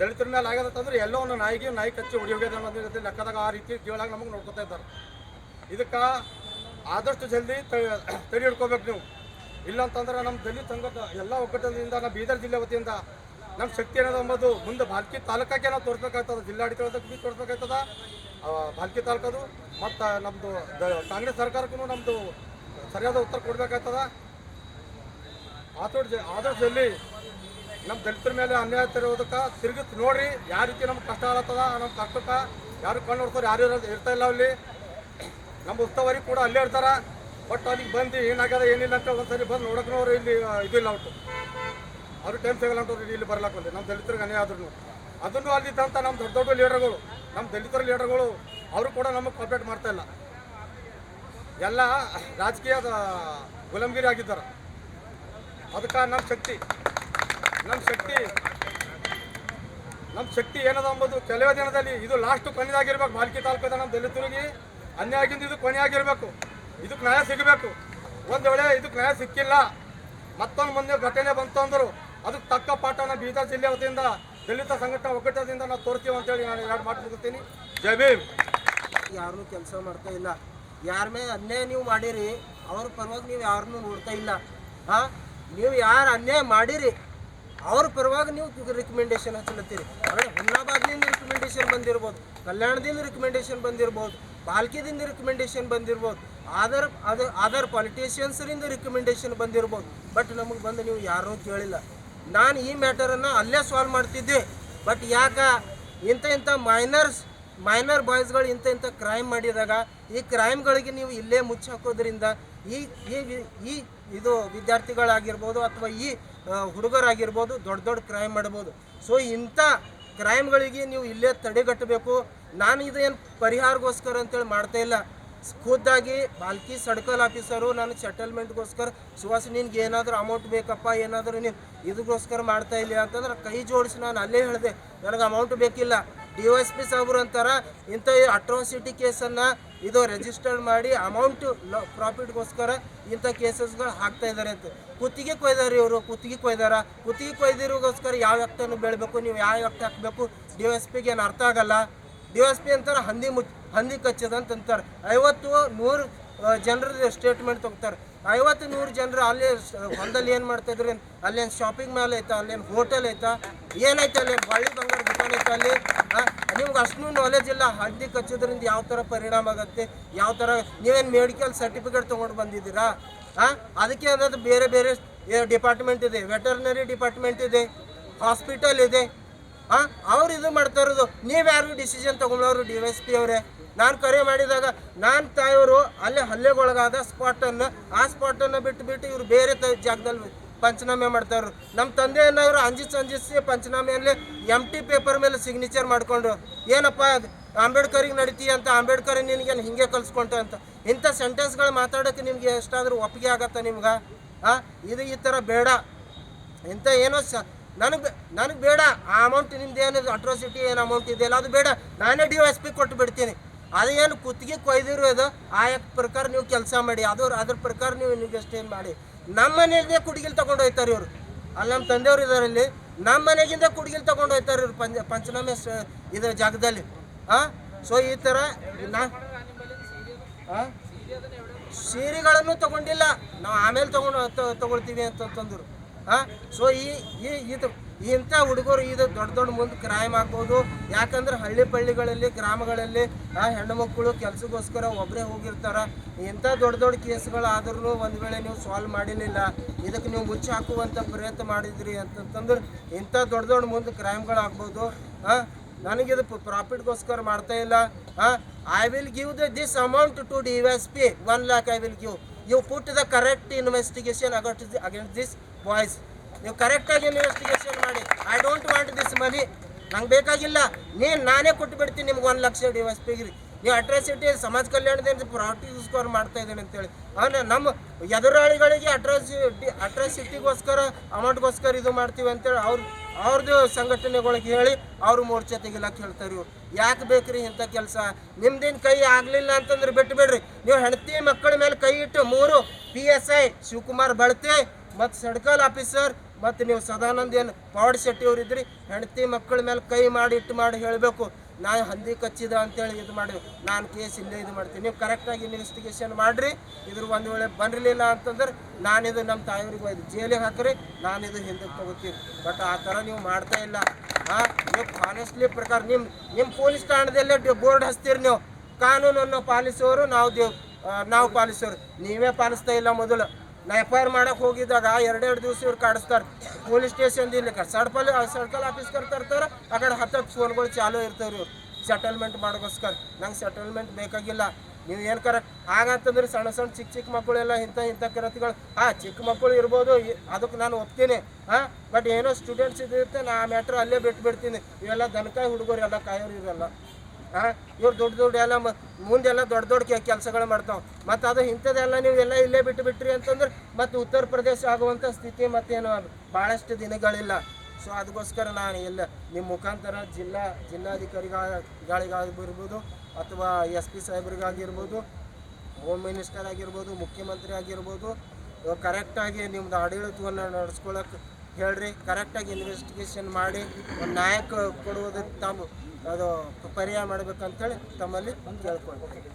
H: ದಲಿತರ ಮೇಲೆ ಆಗದಂತಂದ್ರೆ ಎಲ್ಲೋ ಒಂದು ನಾಯಿಗೆ ನಾಯಿ ಕಚ್ಚಿ ಹೊಡಿ ಹೋಗ್ಯದ ಅನ್ನೋದ್ರ ಲೆಕ್ಕದಾಗ ಆ ರೀತಿ ಕೇಳಾಗ ನಮಗೆ ನೋಡ್ಕೊತಾ ಇದ್ದಾರೆ. ಇದಕ್ಕೆ ಆದಷ್ಟು ಜಲ್ದಿ ತಡಿ ಹಿಡ್ಕೋಬೇಕು ನೀವು. ಇಲ್ಲ ಅಂತಂದ್ರೆ ನಮ್ಮ ದಲಿತ ಸಂಘದ ಎಲ್ಲ ಒಗ್ಗಟ್ಟದಿಂದ ನಮ್ಮ ಬೀದರ್ ಜಿಲ್ಲೆ ವತಿಯಿಂದ ನಮ್ಮ ಶಕ್ತಿ ಏನದ ಅಂಬೋದು, ಮುಂದೆ ಬಾಲ್ಕಿ ತಾಲೂಕಾಗೆ ನಾವು ತೋರಿಸ್ಬೇಕಾಗ್ತದೆ ಜಿಲ್ಲಾಡಳಿತಕ್ಕೆ ಬಿ ತೋರಿಸ್ಬೇಕಾಗ್ತದ? ಭಾಲ್ಕಿ ಬಾಲ್ಕಿ ತಾಲೂಕದು, ಮತ್ತು ನಮ್ಮದು ಕಾಂಗ್ರೆಸ್ ಸರ್ಕಾರಕ್ಕೂ ನಮ್ಮದು ಸರಿಯಾದ ಉತ್ತರ ಕೊಡಬೇಕಾಗ್ತದ? ಆದಷ್ಟು ಆದಷ್ಟು ಜಲ್ದಿ ನಮ್ಮ ದಲಿತರ ಮೇಲೆ ಅನ್ಯಾಯ ತಿರೋದಕ್ಕೆ ತಿರುಗಿ ನೋಡ್ರಿ, ಯಾವ ರೀತಿ ನಮ್ಗೆ ಕಷ್ಟ ಆಗತ್ತದ ನಮ್ಮ ಕಷ್ಟಕ್ಕೆ ಯಾರು ಕಣ್ಣು ನೋಡ್ತಾರೆ ಯಾರು ಇರ್ತಾ ಇಲ್ಲ ಅಲ್ಲಿ. ನಮ್ಮ ಉಸ್ತುವಾರಿ ಕೂಡ ಅಲ್ಲೇ ಇರ್ತಾರ, ಬಟ್ ಅಲ್ಲಿಗೆ ಬಂದು ಏನಾಗ್ಯದ, ಏನಿಲ್ಲ ಅಂತ ಒಂದ್ಸರಿ ಬಂದು ನೋಡಕ್ನವ್ರು ಅವ್ರು ಇಲ್ಲಿ ಇದಿಲ್ಲ ಒಟ್ಟು ಅವ್ರು ಟೈಮ್ ಸಿಗಲ್ಲ ಇಲ್ಲಿ ಬರ್ಲಾಕ ನಮ್ಮ ದಲಿತರಿಗೆ ಅನ್ಯಾಯ ಆದ್ರೂ ಅದನ್ನು ಅಲ್ಲಿದ್ದಂಥ ನಮ್ಮ ದೊಡ್ಡ ದೊಡ್ಡ ಲೀಡರ್ಗಳು ನಮ್ಮ ದಲಿತರ ಲೀಡರ್ಗಳು, ಅವರು ಕೂಡ ನಮಗೆ ಕಾಪರೇಟ್ ಮಾಡ್ತಾ ಇಲ್ಲ. ಎಲ್ಲ ರಾಜಕೀಯದ ಗುಲಾಮಗಿರಿ ಆಗಿದ್ದಾರೆ. ಅದಕ್ಕೆ ನಮ್ಮ ಶಕ್ತಿ. ನಮ್ಮ ಶಕ್ತಿ ನಮ್ಮ ಶಕ್ತಿ ಏನದ ಅಂಬೋದು ಕೆಲವೇ ದಿನದಲ್ಲಿ ಇದು ಲಾಸ್ಟ್ ಕೊನೆಯಾಗಿರ್ಬೇಕು ಬಾಲ್ಕಿ ತಾಲೂಕದ ನಮ್ಮ ದಲಿತರಿಗೆ ಅನ್ಯಾಯ ಆಗಿದ್ದು ಇದು ಕೊನೆಯಾಗಿರ್ಬೇಕು. ಇದಕ್ಕೆ ನ್ಯಾಯ ಸಿಗಬೇಕು. ಒಂದು ವೇಳೆ ಇದಕ್ಕೆ ನ್ಯಾಯ ಸಿಕ್ಕಿಲ್ಲ, ಮತ್ತೊಂದು ಮುಂದೆ ಘಟನೆ ಬಂತು ಅಂದರು ಅದಕ್ಕೆ ತಕ್ಕ ಪಾಠ ನಮ್ಮ ಬೀದರ್ ಜಿಲ್ಲೆ ವತಿಯಿಂದ, ದಲಿತ ಸಂಘಟನಾ ಒಗ್ಗಟ್ಟದಿಂದ ನಾವು ತೋರ್ತೀವಿ ಅಂತೇಳಿ ನಾನು ಎರಡು ಮಾತು ಮುಗಿಸ್ತೀನಿ. ಜೈ ಭೀಮ್.
I: ಯಾರನ್ನೂ ಕೆಲಸ ಮಾಡ್ತಾ ಇಲ್ಲ. ಯಾರ ಮೇಲೆ ಅನ್ಯಾಯ ನೀವು ಮಾಡಿರಿ, ಅವ್ರ ಪರವಾಗಿ ನೀವು ಯಾರನ್ನೂ ನೋಡ್ತಾ ಇಲ್ಲ. ಹಾಂ, ನೀವು ಯಾರು ಅನ್ಯಾಯ ಮಾಡಿರಿ ಅವ್ರ ಪರವಾಗಿ ನೀವು ರಿಕಮೆಂಡೇಶನ್ ಹಚ್ಚಲತ್ತೀರಿ. ಅಂದರೆ ಹುಮ್ನಾಬಾದ್ನಿಂದ ರಿಕಮೆಂಡೇಶನ್ ಬಂದಿರ್ಬೋದು, ಕಲ್ಯಾಣದಿಂದ ರಿಕಮೆಂಡೇಶನ್ ಬಂದಿರ್ಬೋದು, ಬಾಲ್ಕಿದಿಂದ ರಿಕಮೆಂಡೇಶನ್ ಬಂದಿರ್ಬೋದು ಆದರ್ ಅದು ಆಧಾರ್ ಪಾಲಿಟಿಷಿಯನ್ಸ್ರಿಂದ ರಿಕಮೆಂಡೇಶನ್ ಬಂದಿರ್ಬೋದು. ಬಟ್ ನಮಗೆ ಬಂದು ನೀವು ಯಾರೂ ಕೇಳಿಲ್ಲ. ನಾನು ಈ ಮ್ಯಾಟರನ್ನು ಅಲ್ಲೇ ಸಾಲ್ವ್ ಮಾಡ್ತಿದ್ದೆ. ಬಟ್ ಯಾಕ? ಇಂಥ ಇಂಥ ಮೈನರ್ಸ್ ಮೈನರ್ ಬಾಯ್ಸ್ಗಳು ಇಂಥ ಇಂಥ ಕ್ರೈಮ್ ಮಾಡಿದಾಗ, ಈ ಕ್ರೈಮ್ಗಳಿಗೆ ನೀವು ಇಲ್ಲೇ ಮುಚ್ಚಾಕೋದ್ರಿಂದ ಈ ಈ ಇದು ವಿದ್ಯಾರ್ಥಿಗಳಾಗಿರ್ಬೋದು ಅಥವಾ ಈ ಹುಡುಗರಾಗಿರ್ಬೋದು, ದೊಡ್ಡ ದೊಡ್ಡ ಕ್ರೈಮ್ ಮಾಡ್ಬೋದು. ಸೊ ಇಂಥ ಕ್ರೈಮ್ಗಳಿಗೆ ನೀವು ಇಲ್ಲೇ ತಡೆಗಟ್ಟಬೇಕು. ನಾನು ಇದೇನು ಪರಿಹಾರಗೋಸ್ಕರ ಅಂತೇಳಿ ಮಾಡ್ತಾ ಇಲ್ಲ. ಖುದ್ದಾಗಿ ಬಾಲ್ಕಿ ಸರ್ಕಲ್ ಆಫೀಸರು, ನಾನು ಸೆಟಲ್ಮೆಂಟ್ಗೋಸ್ಕರ, ಸುವಾಸ ನಿನ್ಗೆ ಏನಾದರೂ ಅಮೌಂಟ್ ಬೇಕಪ್ಪ, ಏನಾದರೂ ನೀನು ಇದಕ್ಕೋಸ್ಕರ ಮಾಡ್ತಾ ಇಲ್ಲ ಅಂತಂದ್ರೆ ಕೈ ಜೋಡಿಸಿ ನಾನು ಅಲ್ಲೇ ಹೇಳಿದೆ, ನನಗೆ ಅಮೌಂಟ್ ಬೇಕಿಲ್ಲ. ಡಿ ಒ ಎಸ್ ಪಿ ಸಾಬ್ರು ಅಂತಾರೆ, ಇಂಥ ಅಟ್ರಾಸಿಟಿ ಕೇಸನ್ನು ಇದು ರಿಜಿಸ್ಟರ್ ಮಾಡಿ ಅಮೌಂಟ್ ಪ್ರಾಫಿಟ್ಗೋಸ್ಕರ ಇಂಥ ಕೇಸಸ್ಗಳು ಹಾಕ್ತಾ ಇದ್ದಾರೆ ಅಂತ. ಕುತ್ತಿಗೆ ಕೊಯ್ದಾರೆ ಇವರು, ಕುತ್ತಿಗೆ ಕೊಯ್ದಾರ. ಕುತ್ತಿಗೆ ಕೊಯ್ದಿರೋಗೋಸ್ಕರ ಯಾವ ವ್ಯಕ್ತನ್ನು ಬೆಳಬೇಕು ನೀವು ಯಾವ ವ್ಯಕ್ತಿ ಹಾಕಬೇಕು, ಡಿ ಒ ಎಸ್ ಪಿಗೆ ಏನು ಅರ್ಥ ಆಗಲ್ಲ. ಡಿ ಎಸ್ ಪಿ ಅಂತಾರೆ ಹಂದಿ ಮುಚ್, ಹಂದಿ ಕಚ್ಚದಂತಂತಾರೆ ಐವತ್ತು ನೂರು ಜನರ ಸ್ಟೇಟ್ಮೆಂಟ್ ತೊಗೊತಾರೆ. ಐವತ್ತು ನೂರು ಜನರು ಅಲ್ಲಿ ಹೊಲದಲ್ಲಿ ಏನು ಮಾಡ್ತಾ ಇದ್ರಿ? ಅಲ್ಲೇನು ಶಾಪಿಂಗ್ ಮಾಲ್ ಐತಾ? ಅಲ್ಲೇನು ಹೋಟೆಲ್ ಐತಾ? ಏನೈತೆ ಅಲ್ಲಿ? ಬಳ್ಳಿ ಬಂಗಾರ ದುಕಾನ್ ಐತೆ ಅಲ್ಲಿ? ನಿಮ್ಗೆ ಅಷ್ಟು ನಾಲೆಜ್ ಇಲ್ಲ. ಹಂದಿ ಕಚ್ಚೋದ್ರಿಂದ ಯಾವ ಥರ ಪರಿಣಾಮ ಆಗುತ್ತೆ? ಯಾವ ಥರ ನೀವೇನು ಮೆಡಿಕಲ್ ಸರ್ಟಿಫಿಕೇಟ್ ತೊಗೊಂಡು ಬಂದಿದ್ದೀರಾ? ಹಾಂ ಅದಕ್ಕೆ ಅನ್ನೋದು ಬೇರೆ ಬೇರೆ ಡಿಪಾರ್ಟ್ಮೆಂಟ್ ಇದೆ. ವೆಟರ್ನರಿ ಡಿಪಾರ್ಟ್ಮೆಂಟ್ ಇದೆ. ಹಾಸ್ಪಿಟಲ್ ಇದೆ. ಹಾಂ ಅವ್ರು ಇದು ಮಾಡ್ತಾ ಇರೋದು. ನೀವು ಯಾರು ಡಿಸಿಷನ್ ತೊಗೊಂಡವ್ರು ಡಿ ಎಸ್ ಪಿ ಅವರೇ? ನಾನು ಕರೆ ಮಾಡಿದಾಗ ನಾನು ತಾಯಿಯವರು ಅಲ್ಲೇ ಹಲ್ಲೆಗೊಳಗಾದ ಸ್ಪಾಟನ್ನು, ಆ ಸ್ಪಾಟನ್ನು ಬಿಟ್ಟು ಬಿಟ್ಟು ಇವ್ರು ಬೇರೆ ಜಾಗದಲ್ಲಿ ಪಂಚನಾಮೆ ಮಾಡ್ತಾವ್ರು. ನಮ್ಮ ತಂದೆಯನ್ನವರು ಅಂಜಿಸಿ ಅಂಜಿಸಿ ಪಂಚನಾಮೆಯಲ್ಲಿ ಎಂ ಟಿ ಪೇಪರ್ ಮೇಲೆ ಸಿಗ್ನೇಚರ್ ಮಾಡ್ಕೊಂಡ್ರು. ಏನಪ್ಪ ಅದು? ಅಂಬೇಡ್ಕರಿಗೆ ನಡೀತಿ ಅಂತ, ಅಂಬೇಡ್ಕರ್ ನಿನಗೆ ಹಿಂಗೆ ಕಲಿಸ್ಕೊಂಡೆ ಅಂತ. ಇಂಥ ಸೆಂಟೆನ್ಸ್ಗಳು ಮಾತಾಡೋಕ್ಕೆ ನಿಮ್ಗೆ ಎಷ್ಟಾದರೂ ಒಪ್ಪಿಗೆ ಆಗತ್ತಾ ನಿಮ್ಗೆ? ಹಾಂ ಇದು ಈ ಥರ ಬೇಡ. ಇಂಥ ಏನೋ ಸ ನನಗೆ ನನಗೆ ಬೇಡ. ಆ ಅಮೌಂಟ್ ನಿಮ್ದು ಏನಿದೆ ಅಟ್ರಾಸಿಟಿ ಏನು ಅಮೌಂಟ್ ಇದೆಯಲ್ಲ, ಅದು ಬೇಡ. ನಾನೇ ಡಿ ಎಸ್ ಪಿ ಕೊಟ್ಟು ಬಿಡ್ತೀನಿ. ಅದು ಏನು ಕುತ್ತಿಗೆ ಕೊಯ್ದಿರೋದು ಆಯಾ ಪ್ರಕಾರ ನೀವು ಕೆಲಸ ಮಾಡಿ. ಅದು ಅದ್ರ ಪ್ರಕಾರ ನೀವು ಇನ್ವೆಸ್ಟೇನ್ ಮಾಡಿ. ನಮ್ಮ ಮನೆಯಿಂದ ಕುಡುಗಿಲ್ ತಗೊಂಡು ಹೋಯ್ತಾರೆ ಇವರು. ಅಲ್ಲಿ ನಮ್ಮ ತಂದೆಯವರು ಇದ್ದಾರೆ ಇಲ್ಲಿ ನಮ್ಮ ಮನೆಗಿಂದ ಕುಡುಗಿಲ್ ತಗೊಂಡು ಹೋಯ್ತಾರೆ ಇವ್ರು ಪಂಚ ಪಂಚನಾಮೆ ಸ- ಇದು ಜಾಗದಲ್ಲಿ. ಹಾಂ ಸೊ ಈ ಥರ ಸೀರೆಗಳನ್ನು ತಗೊಂಡಿಲ್ಲ. ನಾವು ಆಮೇಲೆ ತಗೊಂಡು ತಗೊಳ್ತೀವಿ ಅಂತಂದ್ರು ಹಾಂ ಸೊ ಈ ಈ ಇದು ಇಂಥ ಹುಡುಗರು ಇದು ದೊಡ್ಡ ದೊಡ್ಡ ಮುಂದೆ ಕ್ರೈಮ್ ಆಗ್ಬೋದು ಯಾಕಂದ್ರೆ ಹಳ್ಳಿ ಪಳ್ಳಿಗಳಲ್ಲಿ, ಗ್ರಾಮಗಳಲ್ಲಿ, ಆ ಹೆಣ್ಣು ಮಕ್ಕಳು ಕೆಲಸಕ್ಕೋಸ್ಕರ ಒಬ್ಬರೇ ಹೋಗಿರ್ತಾರೆ. ಇಂಥ ದೊಡ್ಡ ದೊಡ್ಡ ಕೇಸ್ಗಳಾದ್ರೂ ಒಂದು ವೇಳೆ ನೀವು ಸಾಲ್ವ್ ಮಾಡಿರಲಿಲ್ಲ ಇದಕ್ಕೆ ನೀವು ಮುಚ್ಚಿ ಹಾಕುವಂಥ ಪ್ರಯತ್ನ ಮಾಡಿದ್ರಿ ಅಂತಂತಂದ್ರೆ ಇಂಥ ದೊಡ್ಡ ದೊಡ್ಡ ಮುಂದೆ ಕ್ರೈಮ್ಗಳಾಗ್ಬೋದು ಹಾಂ ನನಗಿದು ಪ್ರಾಫಿಟ್ಗೋಸ್ಕರ ಮಾಡ್ತಾ ಇಲ್ಲ. I will give the this amount to D S P one lakh I will give you put the correct investigation August against this boys ನೀವು ಕರೆಕ್ಟಾಗಿ ಇನ್ವೆಸ್ಟಿಗೇಷನ್ ಮಾಡಿ. I don't want this money ನಂಗೆ ಬೇಕಾಗಿಲ್ಲ. ನೀನು ನಾನೇ ಕೊಟ್ಟು ಬಿಡ್ತೀನಿ ನಿಮ್ಗೆ ಒಂದು ಲಕ್ಷ ಡಿ ಎಸ್ ಪಿಗಿರಿ ನೀವು ಅಟ್ರಾಸಿಟಿ ಸಮಾಜ ಕಲ್ಯಾಣದಿಂದ ಪ್ರಾಫಿಟ್ಗೋಸ್ಕರ ಮಾಡ್ತಾ ಇದ್ದೀನಿ ಅಂತೇಳಿ. ಅವನ ನಮ್ಮ ಎದುರಾಳಿಗಳಿಗೆ ಅಟ್ರಾಸಿಟಿ ಅಟ್ರಾಸಿಟಿಗೋಸ್ಕರ ಅಮೌಂಟ್ಗೋಸ್ಕರ ಇದು ಮಾಡ್ತೀವಿ ಅಂತೇಳಿ ಅವ್ರು ಅವ್ರದ್ದು ಸಂಘಟನೆಗಳಿಗೆ ಹೇಳಿ ಅವರು ಮೋರ್ಚೆ ತೆಗಿಲಕ್ಕೆ ಹೇಳ್ತಾರೆ ಇವ್ರು. ಯಾಕೆ ಬೇಕ್ರಿ ಇಂಥ ಕೆಲಸ? ನಿಮ್ದಿನ ಕೈ ಆಗಲಿಲ್ಲ ಅಂತಂದ್ರೆ ಬಿಟ್ಟು ಬಿಡ್ರಿ ನೀವು ಹೆಂಡತಿ ಮಕ್ಕಳ ಮೇಲೆ ಕೈ ಇಟ್ಟು ಮೂರು P S I Shivakumar Balate ಮತ್ತು ಸಡ್ಕಲ್ ಆಫೀಸರ್ ಮತ್ತು ನೀವು ಸದಾನಂದ ಏನು ಪವಾಡ್ ಶೆಟ್ಟಿ ಅವ್ರು ಇದ್ರಿ ಹೆಂಡತಿ ಮಕ್ಕಳ ಮೇಲೆ ಕೈ ಮಾಡಿ, ಇಟ್ಟು ಮಾಡಿ ಹೇಳಬೇಕು. ನಾನು ಹಂದಿ ಕಚ್ಚಿದ ಅಂತೇಳಿ ಇದು ಮಾಡಿ, ನಾನು ಕೇಸ್ ಇಲ್ಲೇ ಇದು ಮಾಡ್ತೀನಿ. ನೀವು ಕರೆಕ್ಟಾಗಿ ಇನ್ವೆಸ್ಟಿಗೇಷನ್ ಮಾಡಿರಿ, ಇದ್ರ ಒಂದು ವೇಳೆ ಬರಲಿಲ್ಲ ಅಂತಂದ್ರೆ ನಾನಿದು ನಮ್ಮ ತಾಯಿಯವ್ರಿಗೆ ಒಯ್ದು ಜೈಲಿಗೆ ಹಾಕ್ರಿ ನಾನಿದು ಹಿಂದಕ್ಕೆ ತಗೋತೀನಿ. ಬಟ್ ಆ ಥರ ನೀವು ಮಾಡ್ತಾ ಇಲ್ಲ. ಹಾಂ, ನೀವು ಆನೆಸ್ಟ್ಲಿ ಪ್ರಕಾರ ನಿಮ್ಮ ನಿಮ್ಮ ಪೊಲೀಸ್ ಠಾಣದಲ್ಲೇ ಬೋರ್ಡ್ ಹಚ್ತೀರಿ ನೀವು. ಕಾನೂನನ್ನು ಪಾಲಿಸೋರು ನಾವು ದೇವ್ ನಾವು ಪಾಲಿಸೋರು ನೀವೇ ಪಾಲಿಸ್ತಾ ಇಲ್ಲ ಮೊದಲು. ನಾ ಎಫ್ ಐ ಆರ್ ಮಾಡಕ್ಕೆ ಹೋಗಿದ್ದಾಗ ಎರಡೆರಡು ದಿವಸ ಇವ್ರು ಕಾಡಿಸ್ತಾರೆ. ಪೊಲೀಸ್ ಸ್ಟೇಷನ್ ಇಲ್ಲಿ ಸರ್ಕಲ್ ಸರ್ಕಲ್ ಆಫೀಸ್ಗರ್ ತರ್ತಾರೆ ಆ ಕಡೆ ಹತ್ತತ್ತು ಫೋನ್ಗಳು ಚಾಲು ಇರ್ತಾರೆ ಇವ್ರು. ಸೆಟಲ್ಮೆಂಟ್ ಮಾಡೋಕ್ಕೋಸ್ಕರ ನಂಗೆ ಸೆಟಲ್ಮೆಂಟ್ ಬೇಕಾಗಿಲ್ಲ. ನೀವು ಏನು ಕರೆಕ್ಟ್ ಹಾಗಂತಂದ್ರೆ ಸಣ್ಣ ಸಣ್ಣ ಚಿಕ್ಕ ಚಿಕ್ಕ ಮಕ್ಕಳೆಲ್ಲ ಇಂಥ ಇಂಥ ಕರತಿಗಳು. ಹಾಂ ಚಿಕ್ಕ ಮಕ್ಕಳು ಇರ್ಬೋದು. ಅದಕ್ಕೆ ನಾನು ಒಪ್ತೀನಿ. ಹಾಂ ಬಟ್ ಏನೋ ಸ್ಟೂಡೆಂಟ್ಸ್ ಇದಿರುತ್ತೆ ನಾ ಆ ಮ್ಯಾಟ್ರ್ ಅಲ್ಲೇ ಬಿಟ್ಬಿಡ್ತೀನಿ. ಇವೆಲ್ಲ ದನಕಾಯಿ ಹುಡುಗರು ಎಲ್ಲ ಕಾಯೋರು ಇರಲ್ಲ. ಹಾಂ ಇವ್ರು ದೊಡ್ಡ ದೊಡ್ಡ ಎಲ್ಲ ಮುಂದೆಲ್ಲ ದೊಡ್ಡ ದೊಡ್ಡ ಕೆಲಸಗಳು ಮಾಡ್ತಾವೆ. ಮತ್ತು ಅದು ಇಂಥದ್ದೆಲ್ಲ ನೀವು ಎಲ್ಲ ಇಲ್ಲೇ ಬಿಟ್ಟು ಬಿಟ್ರಿ ಅಂತಂದ್ರೆ ಮತ್ತು ಉತ್ತರ ಪ್ರದೇಶ ಆಗುವಂಥ ಸ್ಥಿತಿ ಮತ್ತೇನು ಭಾಳಷ್ಟು ದಿನಗಳಿಲ್ಲ. ಸೊ ಅದಕ್ಕೋಸ್ಕರ ನಾನು ಎಲ್ಲ ನಿಮ್ಮ ಮುಖಾಂತರ ಜಿಲ್ಲಾ ಜಿಲ್ಲಾಧಿಕಾರಿಗಳಿಗಾಗಿರ್ಬೋದು ಅಥವಾ ಎಸ್ ಪಿ ಸಾಹೇಬ್ರಿಗಾಗಿರ್ಬೋದು ಹೋಮ್ ಮಿನಿಸ್ಟರ್ ಆಗಿರ್ಬೋದು, ಮುಖ್ಯಮಂತ್ರಿ ಆಗಿರ್ಬೋದು ಕರೆಕ್ಟಾಗಿ ನಿಮ್ದು ಆಡಳಿತವನ್ನು ನಡೆಸ್ಕೊಳಕ್ಕೆ ಹೇಳ್ರಿ. ಕರೆಕ್ಟಾಗಿ ಇನ್ವೆಸ್ಟಿಗೇಷನ್ ಮಾಡಿ, ಒಂದು ನ್ಯಾಯ ಕೊಡುವುದಕ್ಕೆ ತಾವು ಅದು ಪರಿಹಾರ ಮಾಡ್ಬೇಕಂತೇಳಿ ತಮ್ಮಲ್ಲಿ ಕೇಳ್ಕೊಳ್ತೀನಿ